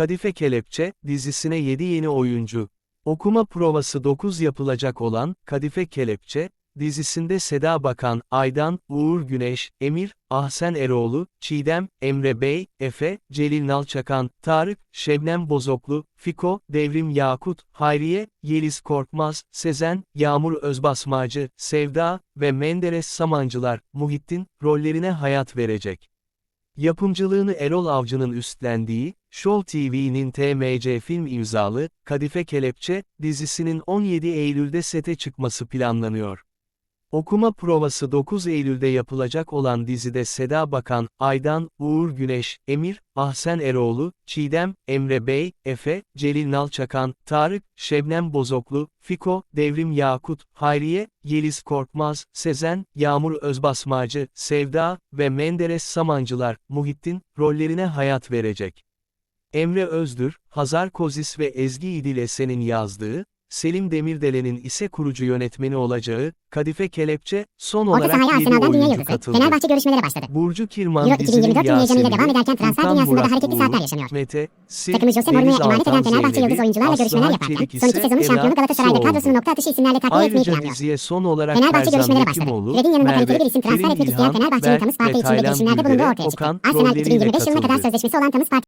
Kadife Kelepçe, dizisine 7 yeni oyuncu. Okuma provası 9 yapılacak olan, Kadife Kelepçe, dizisinde Seda Bakan, Aydan, Uğur Güneş, Emir, Ahsen Eroğlu, Çiğdem, Emre Bey, Efe, Celil Nalçakan, Tarık, Şebnem Bozoklu, Fiko, Devrim Yakut, Hayriye, Yeliz Korkmaz, Sezen, Yağmur Özbasmacı, Sevda ve Menderes Samancılar, Muhittin, rollerine hayat verecek. Yapımcılığını Erol Avcı'nın üstlendiği, Show TV'nin TMC film imzalı, Kadife Kelepçe, dizisinin 17 Eylül'de sete çıkması planlanıyor. Okuma provası 9 Eylül'de yapılacak olan dizide Seda Bakan, Aydan, Uğur Güneş, Emir, Ahsen Eroğlu, Çiğdem, Emre Bey, Efe, Celil Nalçakan, Tarık, Şebnem Bozoklu, Fiko, Devrim Yakut, Hayriye, Yeliz Korkmaz, Sezen, Yağmur Özbasmacı, Sevda ve Menderes Samancılar, Muhittin, rollerine hayat verecek. Emre Özdür, Hazar Kozis ve Ezgi İdil Esen'in yazdığı, Selim Demirdelen'in ise kurucu yönetmeni olacağı, Kadife Kelepçe, son Orta olarak sahaya 7 Arsenal'dan dünya oyuncu yıldızı. katıldı. Fenerbahçe görüşmelere başladı. Burcu Kirman Euro dizinin 2024 tüm heyecanıyla Yasemin'i, devam ederken transfer Furkan dünyasında da hareketli saatler yaşanıyor. Mete, Sil, Takımı Jose Mourinho'ya emanet eden Fenerbahçe yıldız oyuncularla görüşmeler yaparken, son iki sezonun şampiyonu Galatasaray'da kadrosunu nokta atışı isimlerle takviye etmeyi planlıyor. son olarak Fenerbahçe Ferzan görüşmelere başladı. Fred'in yanında kaliteli bir isim transfer etmek isteyen Fenerbahçe'nin ve Park'ta içinde girişimlerde bulunduğu ortaya çıktı. Okan Arsenal rolleriyle 2025 yılına kadar sözleşmesi olan Temiz Park